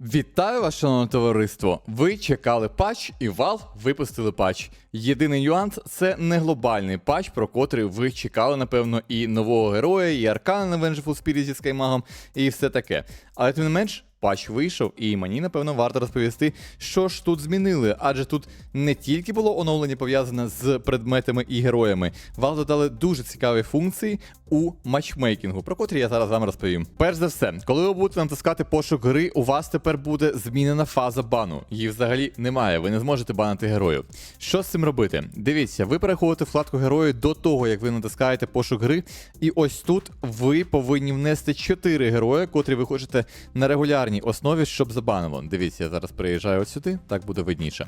Вітаю вас, шановне товариство! Ви чекали патч, і Valve випустили патч. Єдиний нюанс це не глобальний патч, про котрий ви чекали, напевно, і нового героя, і аркана на Vengeful Spirit зі скаймагом, і все таке. Але тим не менш, патч вийшов, і мені, напевно, варто розповісти, що ж тут змінили. Адже тут не тільки було оновлення пов'язане з предметами і героями, Valve додали дуже цікаві функції у матчмейкінгу, про котрі я зараз вам розповім. Перш за все, коли ви будете натискати пошук гри, у вас тепер буде змінена фаза бану. Її взагалі немає, ви не зможете банити герою. Що з цим робити? Дивіться, ви переходите вкладку герої до того, як ви натискаєте пошук гри, і ось тут ви повинні внести 4 герої, котрі ви хочете на регулярній основі, щоб забанило. Дивіться, я зараз приїжджаю от сюди, так буде видніше.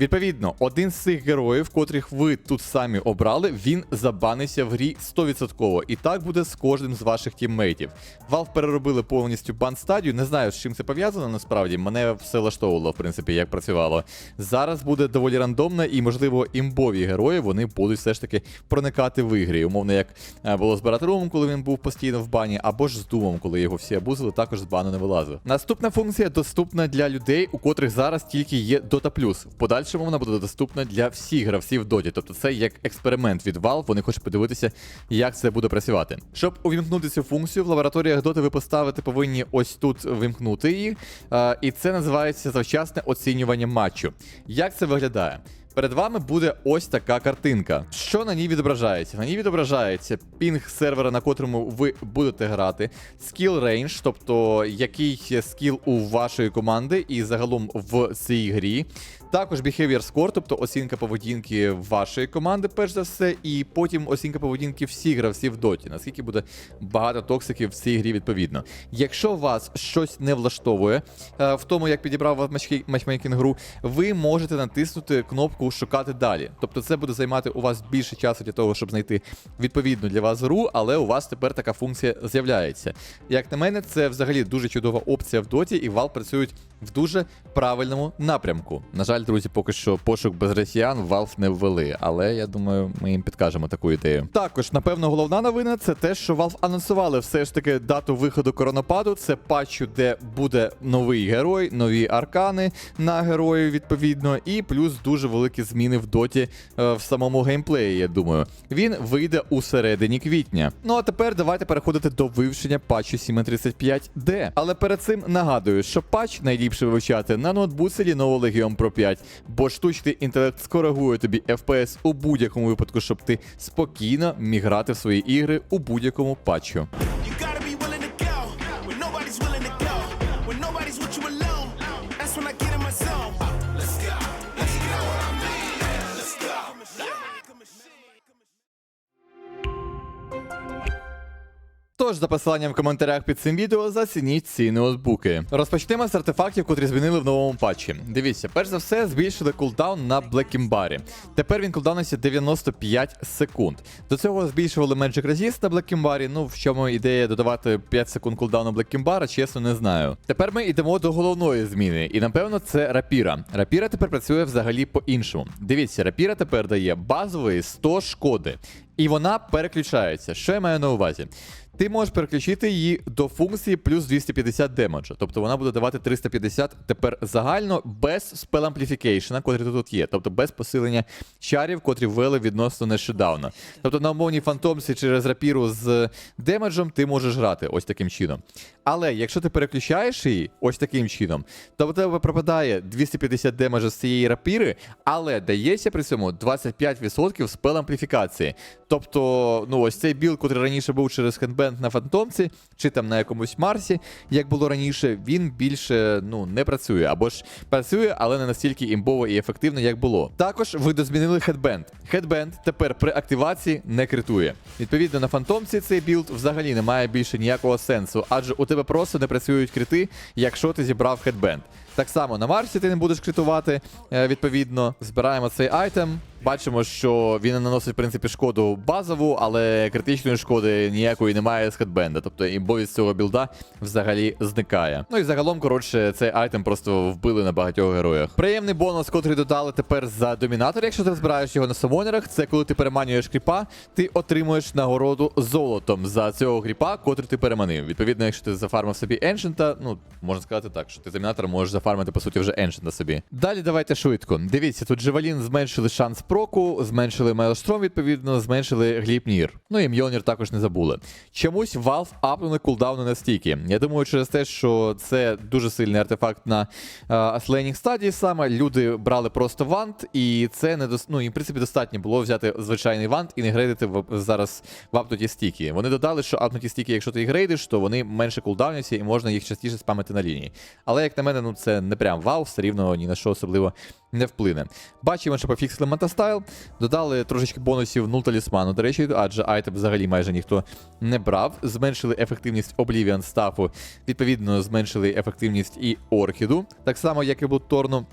Відповідно, один з цих героїв, котрих ви тут самі обрали, він забаниться в грі 100%. І так буде з кожним з ваших тіммейтів. Valve переробили повністю бан стадію. Не знаю, з чим це пов'язано насправді. Мене все влаштовувало, в принципі, як працювало. Зараз буде доволі рандомно, і, можливо, імбові герої вони будуть все ж таки проникати в ігри. Умовно, як е, було з Баратрумом, коли він був постійно в бані, або ж з Думом, коли його всі абузили, також з бану не вилазив. Наступна функція доступна для людей, у котрих зараз тільки є Dota+. В подальшому вона буде доступна для всіх гравців Доті. Тобто це як експеримент від Valve, вони хочуть подивитися, як це буде працювати. Щоб увімкнути цю функцію, в лабораторіях Доти ви поставити повинні ось тут вимкнути її. І це називається завчасне оцінювання матчу. Як це виглядає? Перед вами буде ось така картинка. Що на ній відображається? На ній відображається пінг сервера, на котрому ви будете грати, скіл рейндж, тобто який скіл у вашої команди і загалом в цій грі. Також behavior score, тобто оцінка поведінки вашої команди, перш за все, і потім оцінка поведінки всіх гравців в доті. Наскільки буде багато токсиків в цій грі відповідно. Якщо вас щось не влаштовує е, в тому, як підібрав матчмейкінг гру, ви можете натиснути кнопку Шукати далі. Тобто це буде займати у вас більше часу для того, щоб знайти відповідну для вас гру, але у вас тепер така функція з'являється. Як на мене, це взагалі дуже чудова опція в доті, і Valve працюють в дуже правильному напрямку. На жаль, друзі, поки що пошук без росіян Valve не ввели, але я думаю, ми їм підкажемо таку ідею. Також, напевно, головна новина це те, що Valve анонсували все ж таки дату виходу коронападу. Це патчу, де буде новий герой, нові аркани на героїв, відповідно, і плюс дуже великі зміни в доті е, в самому геймплеї. Я думаю, він вийде у середині квітня. Ну а тепер давайте переходити до вивчення патчу 735D. Але перед цим нагадую, що патч найліпше вивчати на ноутбуці Lenovo Legion Pro 5, бо штучний інтелект скоригує тобі FPS у будь-якому випадку, щоб ти спокійно міг грати в свої ігри у будь-якому патчу. Тож, за посиланням в коментарях під цим відео зацініть ці ноутбуки. Розпочнемо з артефактів, котрі змінили в новому патчі. Дивіться, перш за все, збільшили кулдаун на Блекімбарі. Тепер він кулдауниться 95 секунд. До цього збільшували Magic Resist на Блекімбарі. Ну, в чому ідея додавати 5 секунд кулдауну Блекімбара, чесно не знаю. Тепер ми йдемо до головної зміни, і напевно це рапіра. Рапіра тепер працює взагалі по-іншому. Дивіться, рапіра тепер дає базовий 100 шкоди. І вона переключається. Що я маю на увазі? Ти можеш переключити її до функції плюс 250 демеджа. Тобто вона буде давати 350 тепер загально без spell amplification, котрі тут є. Тобто без посилення чарів, котрі ввели відносно нещодавно. Тобто на умовній фантомсі через рапіру з демеджем ти можеш грати ось таким чином. Але якщо ти переключаєш її ось таким чином, то в тебе пропадає 250 демеджа з цієї рапіри, але дається при цьому 25% спел ампліфікації. Тобто, ну ось цей білд, котрий раніше був через хендбенд на фантомці, чи там на якомусь Марсі, як було раніше, він більше ну не працює. Або ж працює, але не настільки імбово і ефективно, як було. Також видозмінили хедбенд. Хедбенд тепер при активації не критує. Відповідно, на фантомці цей білд взагалі не має більше ніякого сенсу, адже у тебе просто не працюють крити, якщо ти зібрав хедбенд. Так само на Марсі ти не будеш критувати. е, Відповідно, збираємо цей айтем. Бачимо, що він наносить в принципі шкоду базову, але критичної шкоди ніякої немає з хедбенда. Тобто імбовість цього білда взагалі зникає. Ну і загалом, коротше, цей айтем просто вбили на багатьох героях. Приємний бонус, котрий додали тепер за домінатор, якщо ти розбираєш його на самонерах, це коли ти переманюєш кріпа, ти отримуєш нагороду золотом за цього кріпа, котрий ти переманив. Відповідно, якщо ти зафармив собі еншента, ну можна сказати так, що ти з домінатора можеш зафармити по суті вже еншента собі. Далі давайте швидко. Дивіться, тут Джевелін зменшили шанс проку, зменшили Мейлштром, відповідно, зменшили Гліпнір. Ну і Мьонір також не забули. Чомусь Valve апнули кулдауни настільки. Я думаю, через те, що це дуже сильний артефакт на аслейнінг стадії саме. Люди брали просто вант, і це не дос... ну, і, в принципі достатньо було взяти звичайний вант і не грейдити в... зараз в апнуті стіки. Вони додали, що апнуті стіки, якщо ти їх грейдиш, то вони менше кулдауняться і можна їх частіше спамити на лінії. Але як на мене, ну це не прям вау, все рівно ні на що особливо не вплине. Бачимо, що пофіксили метастайл, додали трошечки бонусів нуль талісману, до речі, адже айтем взагалі майже ніхто не брав. Зменшили ефективність Oblivion стафу, відповідно, зменшили ефективність і Орхіду, так само, як і Блудторну.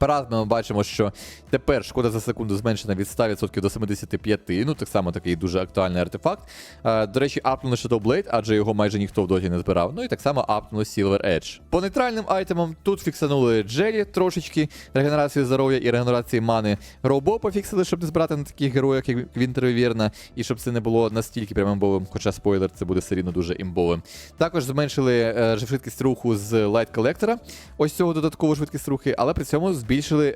Парад ми бачимо, що тепер шкода за секунду зменшена від 100% до 75. Ну, так само такий дуже актуальний артефакт. Е, до речі, апнули Shadow Blade, адже його майже ніхто в доті не збирав. Ну і так само апнули Silver Edge. По нейтральним айтемам тут фіксанули Джелі трошечки, регенерацію здоров'я і регенерації мани. Роубо пофіксили, щоб не збирати на таких героях, як Вінтер Вірна, і щоб це не було настільки прям імбовим, хоча спойлер, це буде все рівно дуже імбовим. Також зменшили е, швидкість руху з Light Collector, ось цього додаткову швидкість рухи, але при цьому збільшили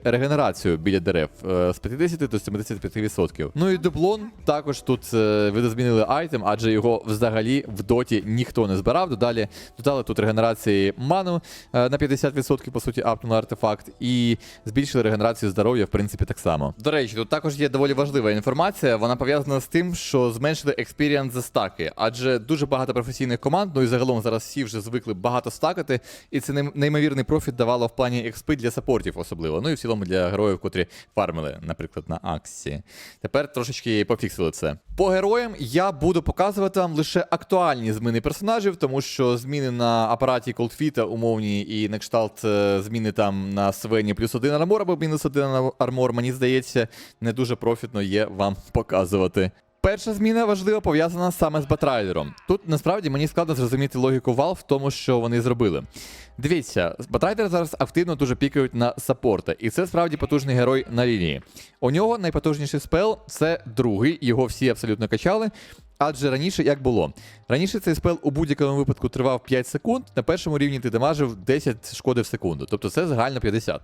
регенерацію біля дерев е, з 50 до 75%. Ну і дуплон також тут е, видозмінили айтем, адже його взагалі в доті ніхто не збирав. Додалі додали тут регенерації ману е, на 50%, по суті, апнули артефакт, і збільшили регенерацію здоров'я, в принципі, так само. До речі, тут також є доволі важлива інформація. Вона пов'язана з тим, що зменшили експіріанс за стаки, адже дуже багато професійних команд, ну і загалом зараз всі вже звикли багато стакати, і це неймовірний профіт давало в плані експи для саппортів особливо. Ну і в цілому для героїв, котрі фармили, наприклад, на Аксі. Тепер трошечки пофіксили це. По героям я буду показувати вам лише актуальні зміни персонажів, тому що зміни на апараті Колдфіта умовні і на кшталт е, зміни там на Свені плюс один армор або мінус один армор, мені здається, не дуже профітно є вам показувати. Перша зміна важлива пов'язана саме з Батрайдером. Тут насправді мені складно зрозуміти логіку Valve в тому, що вони зробили. Дивіться, Батрайдер зараз активно дуже пікають на саппорта, і це справді потужний герой на лінії. У нього найпотужніший спел це другий, його всі абсолютно качали. Адже раніше як було? Раніше цей спел у будь-якому випадку тривав 5 секунд, на першому рівні ти дамажив 10 шкоди в секунду, тобто це загально 50.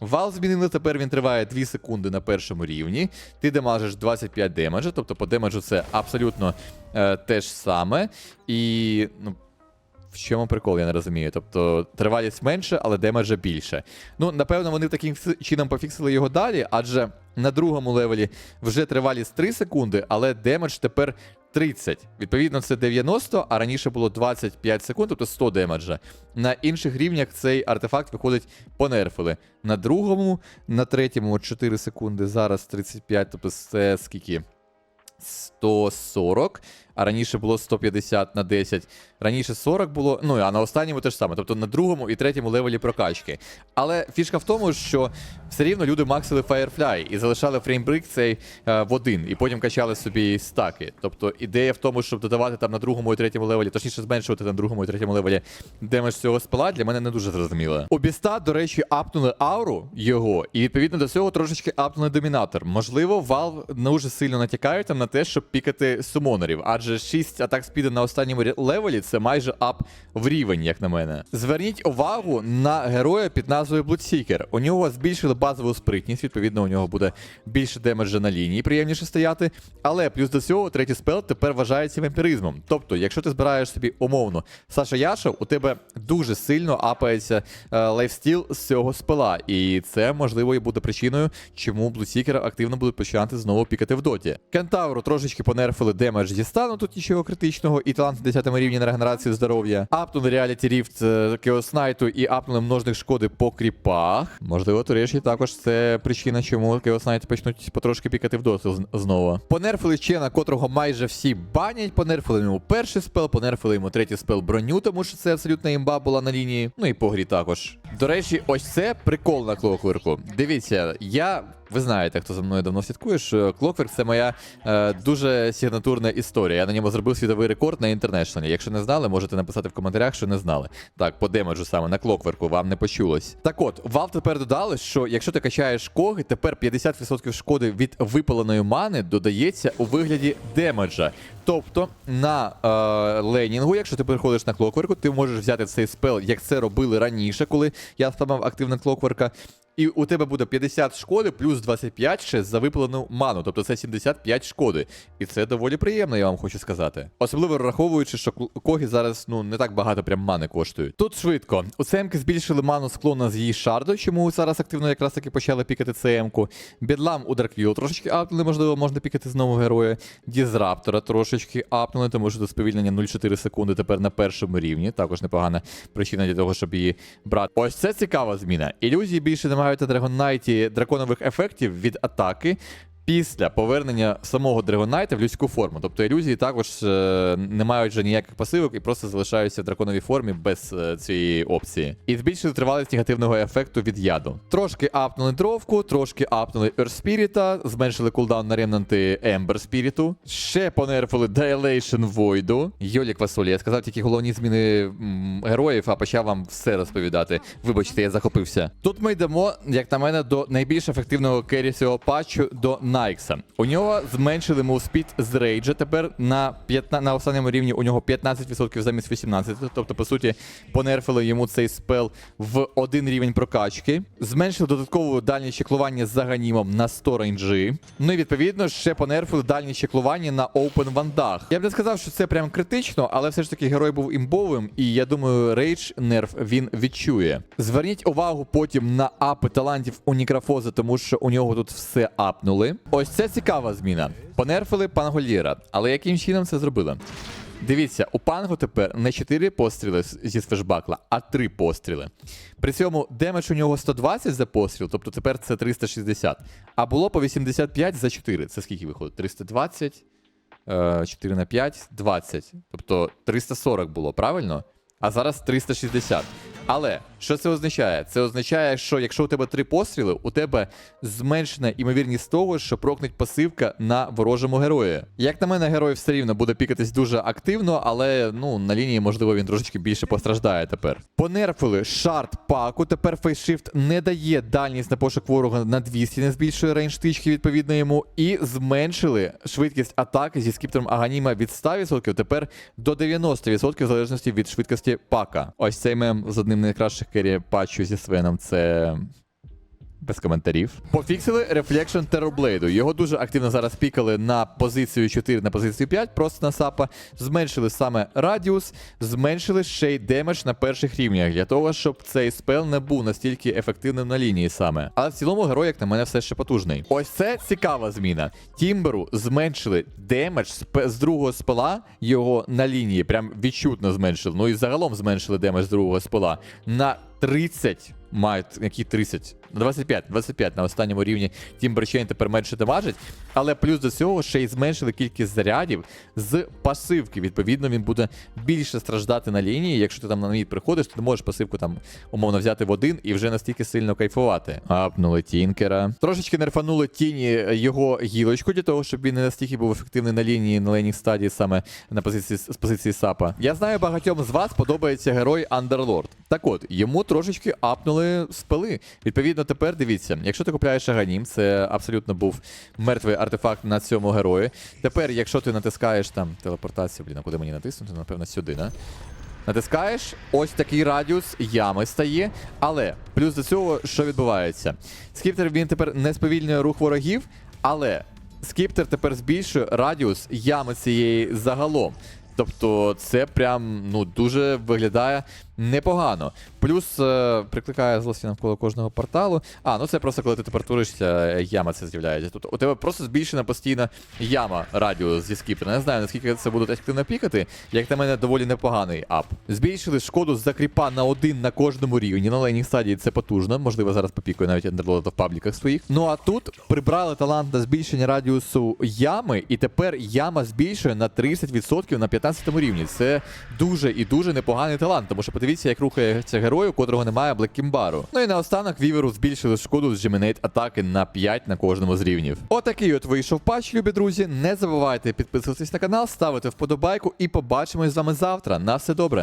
Вал змінили, тепер він триває 2 секунди на першому рівні. Ти демажиш 25 демеджа, тобто по демеджу це абсолютно е, те ж саме. І ну, в чому прикол, я не розумію. Тобто тривалість менше, але демеджа більше. Ну, напевно, вони таким чином пофіксили його далі, адже на другому левелі вже тривалість 3 секунди, але демедж тепер 30. Відповідно, це 90, а раніше було 25 секунд, тобто 100 демеджа. На інших рівнях цей артефакт виходить понерфили. На другому, на третьому 4 секунди, зараз 35, тобто це скільки? 140, а раніше було 150 на 10. Раніше 40 було, ну а на останньому теж саме, тобто на другому і третьому левелі прокачки. Але фішка в тому, що все рівно люди максили Firefly і залишали фреймбрик цей е, в один, і потім качали собі стаки. Тобто ідея в тому, щоб додавати там на другому і третьому левелі, точніше зменшувати на другому і третьому левелі демедж цього спела, для мене не дуже зрозуміло. У Біста, до речі, апнули ауру його, і відповідно до цього трошечки апнули домінатор. Можливо, Valve дуже сильно натякають там на те, щоб пікати сумонерів, адже 6 атак спіду на останньому левелі це майже ап в рівень, як на мене. Зверніть увагу на героя під назвою Bloodseeker. У нього збільшили базову спритність, відповідно, у нього буде більше демеджа на лінії, приємніше стояти. Але плюс до цього третій спел тепер вважається вампіризмом. Тобто, якщо ти збираєш собі умовно Саша Яша, у тебе дуже сильно апається е, лайфстіл з цього спела. І це можливо і буде причиною, чому Блусікера активно будуть починати знову пікати в доті. Кентавру трошечки понерфили демедж зі стану, тут нічого критичного, і талант на 10 рівні на регенерацію здоров'я. Апнули реаліті ріфт Knight і апнули множних шкоди по кріпах. Можливо, до також це причина, чому Knight почнуть потрошки пікати в доту знову. Понерфили Чена, котрого майже всі банять. Понерфили йому перший спел, понерфили йому третій спел броню, тому що це абсолютна імба була на лінії. Ну і по грі також. До речі, ось це прикол на клокверку. Дивіться, я ви знаєте, хто за мною давно слідкує, що Clockwork — це моя е, дуже сигнатурна історія. Я на ньому зробив світовий рекорд на інтернешналі. Якщо не знали, можете написати в коментарях, що не знали. Так, по демеджу саме на Clockwork, вам не почулось. Так от, Valve тепер додали, що якщо ти качаєш коги, тепер 50% шкоди від випаленої мани додається у вигляді демеджа. Тобто на е, ленінгу, якщо ти переходиш на клокверку, ти можеш взяти цей спел, як це робили раніше, коли я спамав активна клокверка. І у тебе буде 50 шкоди плюс 25 ще за випалену ману, тобто це 75 шкоди. І це доволі приємно, я вам хочу сказати. Особливо враховуючи, що коги зараз ну не так багато прям мани коштують. Тут швидко. У ЦМки збільшили ману склона з її шарду, чому зараз активно якраз таки почали пікати ЦМку. Бедлам у Дарквіл трошечки апнули, можливо, можна пікати знову героя. Дізраптора трошечки апнули, тому що тут сповільнення 0,4 секунди тепер на першому рівні. Також непогана причина для того, щоб її брати. Ось це цікава зміна. Ілюзії більше не на Драгонайті драконових ефектів від атаки. Після повернення самого Драгонайта в людську форму. Тобто ілюзії також е, не мають вже ніяких пасивок і просто залишаються в драконовій формі без е, цієї опції. І збільшили тривалість негативного ефекту від яду. Трошки апнули дровку, трошки апнули Spirit, зменшили кулдаун на ремнанти Ember Spirit, ще понерфили Dilation Void. Йолі Квасолі, я сказав тільки головні зміни м, героїв, а почав вам все розповідати. Вибачте, я захопився. Тут ми йдемо, як на мене, до найбільш ефективного керрі цього патчу до Найкса. У нього зменшили мувспід з рейджа. Тепер на 15, на останньому рівні у нього 15% замість 18%. Тобто, по суті, понерфили йому цей спел в один рівень прокачки. Зменшили додаткову дальність чеклування з заганімом на 100 рейнджі. Ну і відповідно ще понерфили дальність чеклування на Open вандах. Я б не сказав, що це прям критично, але все ж таки герой був імбовим, і я думаю, рейдж нерф він відчує. Зверніть увагу потім на апи талантів у Нікрафоза, тому що у нього тут все апнули. Ось це цікава зміна. Понерфили Пангольєра, але яким чином це зробили? Дивіться, у пангу тепер не 4 постріли зі свежбакла, а 3 постріли. При цьому демедж у нього 120 за постріл, тобто тепер це 360. А було по 85 за 4. Це скільки виходить? 320, е, 4 на 5, 20. Тобто 340 було, правильно? А зараз 360. Але що це означає? Це означає, що якщо у тебе три постріли, у тебе зменшена імовірність того, що прокнуть пасивка на ворожому герої. Як на мене, герой все рівно буде пікатись дуже активно, але ну на лінії, можливо, він трошечки більше постраждає тепер. Понерфили шарт паку. Тепер фейшифт не дає дальність на пошук ворога на 200, не збільшує рейндж тички відповідно йому. І зменшили швидкість атаки зі скіптером Аганіма від 100% тепер до 90% в залежності від швидкості пака. Ось цей мем з одним з найкращих керіпачів зі свином Це без коментарів. Пофіксили Reflection Terrorblade. Його дуже активно зараз пікали на позицію 4, на позицію 5, просто на сапа. Зменшили саме радіус, зменшили ще й демедж на перших рівнях для того, щоб цей спел не був настільки ефективним на лінії саме. Але в цілому герой, як на мене, все ще потужний. Ось це цікава зміна. Тімберу зменшили демедж з другого спела його на лінії. Прям відчутно зменшили. Ну і загалом зменшили демедж з другого спела на 30 мають які 30. На 25, 25 на останньому рівні Тімберчейн тепер менше дамажить. Але плюс до цього ще й зменшили кількість зарядів з пасивки. Відповідно, він буде більше страждати на лінії. Якщо ти там на мід приходиш, то ти можеш пасивку там умовно взяти в один і вже настільки сильно кайфувати. Апнули Тінкера. Трошечки нерфанули тіні його гілочку для того, щоб він не настільки був ефективний на лінії на лейній стадії, саме на позиції з позиції сапа. Я знаю, багатьом з вас подобається герой Андерлорд. Так от, йому трошечки апнули спели. Відповідно, тепер дивіться, якщо ти купляєш Аганім, це абсолютно був мертвий артефакт на цьому герої. Тепер, якщо ти натискаєш там телепортацію, блін, куди мені натиснути? Напевно, сюди, да? Натискаєш, ось такий радіус ями стає. Але плюс до цього, що відбувається? Скіптер він тепер не сповільнює рух ворогів, але скіптер тепер збільшує радіус ями цієї загалом. Тобто це прям ну дуже виглядає непогано. Плюс е, прикликає злості навколо кожного порталу. А, ну це просто коли ти температуришся, яма це з'являється. Тут у тебе просто збільшена постійна яма радіус зі скіптера. Не знаю, наскільки це будуть активно пікати. Як на мене, доволі непоганий ап. Збільшили шкоду з закріпа на один на кожному рівні. На лейній стадії це потужно. Можливо, зараз попікаю навіть андерлода в пабліках своїх. Ну а тут прибрали талант на збільшення радіусу ями, і тепер яма збільшує на 30% на 15 рівні. Це дуже і дуже непоганий талант. Тому що подивіться. Подивіться, як рухається герой, у котрого немає Блеккімбару. Ну і наостанок віверу збільшили шкоду з Geminate атаки на 5 на кожному з рівнів. Отакий от вийшов патч, любі друзі. Не забувайте підписуватись на канал, ставити вподобайку і побачимось з вами завтра. На все добре.